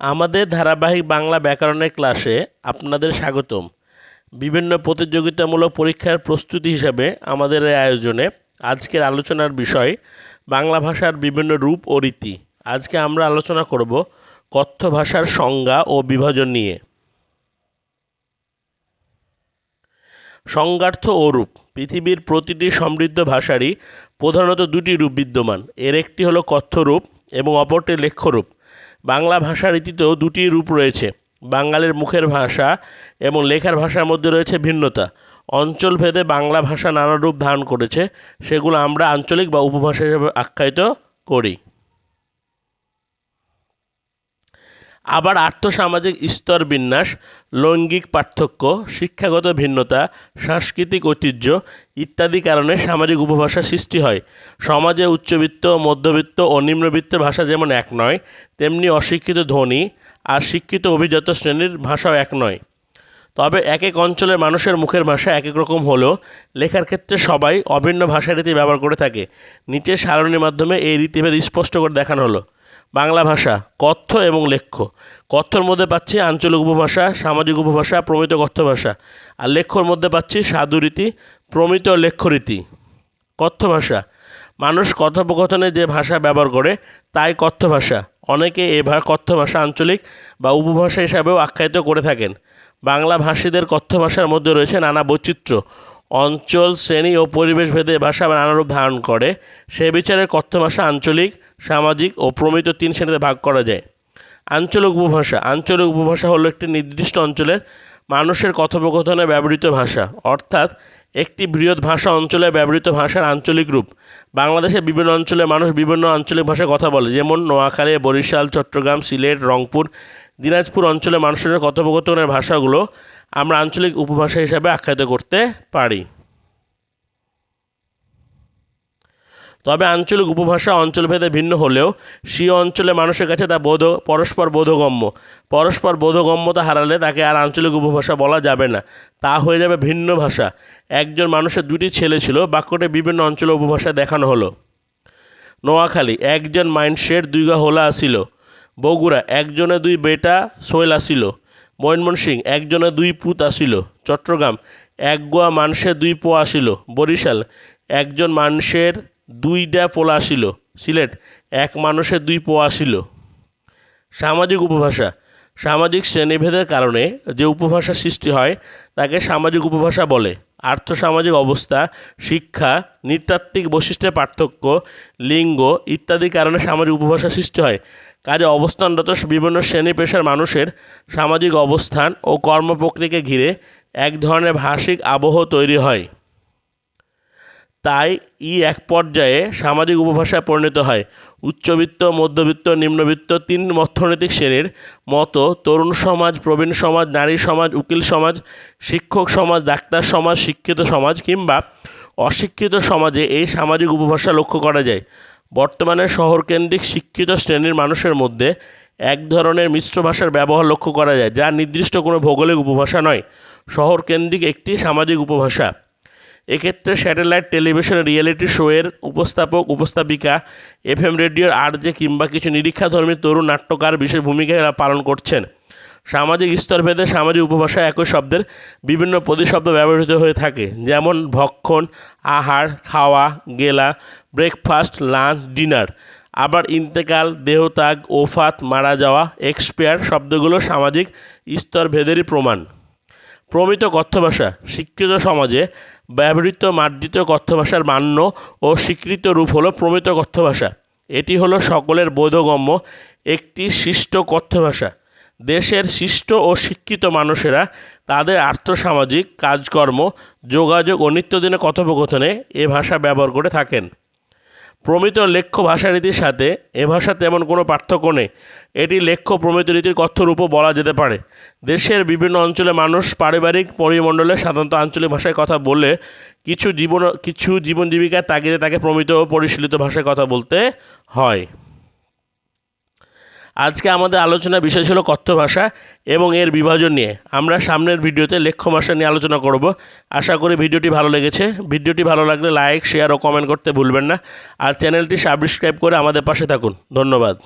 আমাদের ধারাবাহিক বাংলা ব্যাকরণের ক্লাসে আপনাদের স্বাগতম। বিভিন্ন প্রতিযোগিতামূলক পরীক্ষার প্রস্তুতি হিসাবে আমাদের এই আয়োজনে আজকের আলোচনার বিষয় বাংলা ভাষার বিভিন্ন রূপ ও রীতি। আজকে আমরা আলোচনা করব কথ্য ভাষার সংজ্ঞা ও বিভাজন নিয়ে। সংজ্ঞার্থ ও রূপ। পৃথিবীর প্রতিটি সমৃদ্ধ ভাষারই প্রধানত দুটি রূপ বিদ্যমান। এর একটি হলো কথ্য রূপ এবং অপরটি লেখ্য রূপ। বাংলা ভাষা রীতিতেও দুটি রূপ রয়েছে। বাঙালির মুখের ভাষা এবং লেখার ভাষার মধ্যে রয়েছে ভিন্নতা। অঞ্চলভেদে বাংলা ভাষা নানা রূপ ধারণ করেছে, সেগুলো আমরা আঞ্চলিক বা উপভাষা হিসেবে আখ্যায়িত করি। আবার আর্থসামাজিক স্তর বিন্যাস, লৈঙ্গিক পার্থক্য, শিক্ষাগত ভিন্নতা, সাংস্কৃতিক ঐতিহ্য ইত্যাদি কারণে সামাজিক উপভাষা সৃষ্টি হয়। সমাজে উচ্চবিত্ত, মধ্যবিত্ত ও নিম্নবিত্ত ভাষা যেমন এক নয়, তেমনি অশিক্ষিত ধনী আর শিক্ষিত অভিজাত শ্রেণির ভাষাও এক নয়। তবে এক এক অঞ্চলের মানুষের মুখের ভাষা এক এক রকম হলেও লেখার ক্ষেত্রে সবাই অভিন্ন ভাষা রীতি ব্যবহার করে থাকে। নিচের সারণীর মাধ্যমে এই রীতিভেদ স্পষ্ট করে দেখানো হলো। বাংলা ভাষা, কথ্য এবং লেখ্য। কথ্যর মধ্যে পাচ্ছি আঞ্চলিক উপভাষা, সামাজিক উপভাষা, প্রমিত কথ্য ভাষা। আর লেখ্যর মধ্যে পাচ্ছি সাধুরীতি প্রমিত লেখ্যরীতি কথ্য ভাষা। মানুষ কথোপকথনে যে ভাষা ব্যবহার করে, তাই কথ্য ভাষা। অনেকে এ কথ্য ভাষা আঞ্চলিক বা উপভাষা হিসাবেও আখ্যায়িত করে থাকেন। বাংলা ভাষীদের কথ্য ভাষার মধ্যে রয়েছে নানা বৈচিত্র্য। অঞ্চল, শ্রেণি ও পরিবেশ ভেদে ভাষা নানা রূপ ধারণ করে। সে বিচারে কথ্য ভাষা আঞ্চলিক, সামাজিক ও প্রমিত তিন শ্রেণীতে ভাগ করা যায়। আঞ্চলিক উপভাষা আঞ্চলিক উপভাষা হলো একটি নির্দিষ্ট অঞ্চলের মানুষের কথোপকথনে ব্যবহৃত ভাষা। অর্থাৎ একটি বৃহৎ ভাষা অঞ্চলে ব্যবহৃত ভাষার আঞ্চলিক রূপ। বাংলাদেশের বিভিন্ন অঞ্চলে মানুষ বিভিন্ন আঞ্চলিক ভাষায় কথা বলে, যেমন নোয়াখালী, বরিশাল, চট্টগ্রাম, সিলেট, রংপুর। দিনাজপুর অঞ্চলে মানুষের কথোপকথনের ভাষাগুলো আমরা আঞ্চলিক উপভাষা হিসাবে আখ্যায়িত করতে পারি। তবে আঞ্চলিক উপভাষা অঞ্চলভেদে ভিন্ন হলেও স্বীয় অঞ্চলে মানুষের কাছে তা বোধ, পরস্পর বোধগম্য। পরস্পর বোধগম্যতা হারালে তাকে আর আঞ্চলিক উপভাষা বলা যাবে না। তা হয়ে যাবে ভিন্ন ভাষা। একজন মানুষের দুটি ছেলে ছিল, বাক্যটি বিভিন্ন অঞ্চলে উপভাষা দেখানো হলো। নোয়াখালী, একজন মাইন্ডসের দুইগা হোলা আসিল বগুড়া, একজনে দুই বেটা শৈল আসিল ময়মনসিং একজনে দুই পুত আসিল চট্টগ্রাম, এক গোয়া মানুষের দুই পো আসিল বরিশাল, একজন মানুষের দুইটা পোলা আসিল। সিলেট, এক মানুষের দুই পো আসিল। সামাজিক উপভাষা। সামাজিক শ্রেণীভেদের কারণে যে উপভাষা সৃষ্টি হয়, তাকে সামাজিক উপভাষা বলে। আর্থসামাজিক অবস্থা, শিক্ষা, নৃতাত্ত্বিক বৈশিষ্ট্যের পার্থক্য, লিঙ্গ ইত্যাদি কারণে সামাজিক উপভাষা সৃষ্টি হয়। কাজে অবস্থানরত বিভিন্ন শ্রেণি পেশার মানুষের সামাজিক অবস্থান ও কর্মপ্রক্রিয়াকে ঘিরে এক ধরনের ভাষিক আবহ তৈরি হয়। তাই ই এক পর্যায়ে সামাজিক উপভাষায় পরিণত হয়। উচ্চবিত্ত, মধ্যবিত্ত, নিম্নবিত্ত তিন অর্থনৈতিক শ্রেণির মতো তরুণ সমাজ, প্রবীণ সমাজ, নারী সমাজ, উকিল সমাজ, শিক্ষক সমাজ, ডাক্তার সমাজ, শিক্ষিত সমাজ কিংবা অশিক্ষিত সমাজে এই সামাজিক উপভাষা লক্ষ্য করা যায়। বর্তমানে শহরকেন্দ্রিক শিক্ষিত শ্রেণির মানুষের মধ্যে এক ধরনের মিশ্র ভাষার ব্যবহার লক্ষ্য করা যায়, যা নির্দিষ্ট কোনো ভৌগোলিক উপভাষা নয়। শহরকেন্দ্রিক একটি সামাজিক উপভাষা। এক্ষেত্রে স্যাটেলাইট টেলিভিশন রিয়েলিটি শোয়ের উপস্থাপক, উপস্থাপিকা এফ এম রেডিওর আরজে কিংবা কিছু নিরীক্ষাধর্মী তরুণ নাট্যকার বিশেষ ভূমিকা পালন করছেন। সামাজিক স্তরভেদে সামাজিক উপভাষা একই শব্দের বিভিন্ন প্রতিশব্দ ব্যবহৃত হয়ে থাকে, যেমন ভক্ষণ, আহার, খাওয়া, গেলা, ব্রেকফাস্ট, লাঞ্চ, ডিনার। আবার ইন্তেকাল, দেহত্যাগ, ওফাত, মারা যাওয়া, এক্সপায়ার শব্দগুলো সামাজিক স্তরভেদেরই প্রমাণ। প্রমিত কথ্য ভাষা, শিক্ষিত সমাজে ব্যবহৃত মার্জিত কথ্য ভাষার মান্য ও স্বীকৃত রূপ হলো প্রমিত কথ্য ভাষা এটি হলো সকলের বোধগম্য একটি শিষ্ট কথ্য ভাষা দেশের শিষ্ট ও শিক্ষিত মানুষেরা তাদের আর্থসামাজিক, কাজকর্ম, যোগাযোগ ও নিত্যদিনে কথোপকথনে এ ভাষা ব্যবহার করে থাকেন। প্রমিত লেখ্য ভাষারীতির সাথে এ ভাষা তেমন কোনো পার্থক্য নেই। এটি লেখ্য প্রমিত রীতির কথ্যরূপও বলা যেতে পারে। দেশের বিভিন্ন অঞ্চলে মানুষ পারিবারিক পরিমণ্ডলে সাধারণত আঞ্চলিক ভাষায় কথা বলে কিছু জীবন কিছু জীবন জীবিকার তাগিদে তাকে প্রমিত ও পরিশীলিত ভাষায় কথা বলতে হয়। আজকে আমাদের আলোচনা বিষয় ছিল কথ্য ভাষা এবং এর বিভাজন নিয়ে। আমরা সামনের ভিডিওতে লেখ্য ভাষা নিয়ে আলোচনা করব। আশা করি ভিডিওটি ভালো লেগেছে। ভিডিওটি ভালো লাগলে লাইক, শেয়ার ও কমেন্ট করতে ভুলবেন না। আর চ্যানেলটি সাবস্ক্রাইব করে আমাদের পাশে থাকুন। ধন্যবাদ।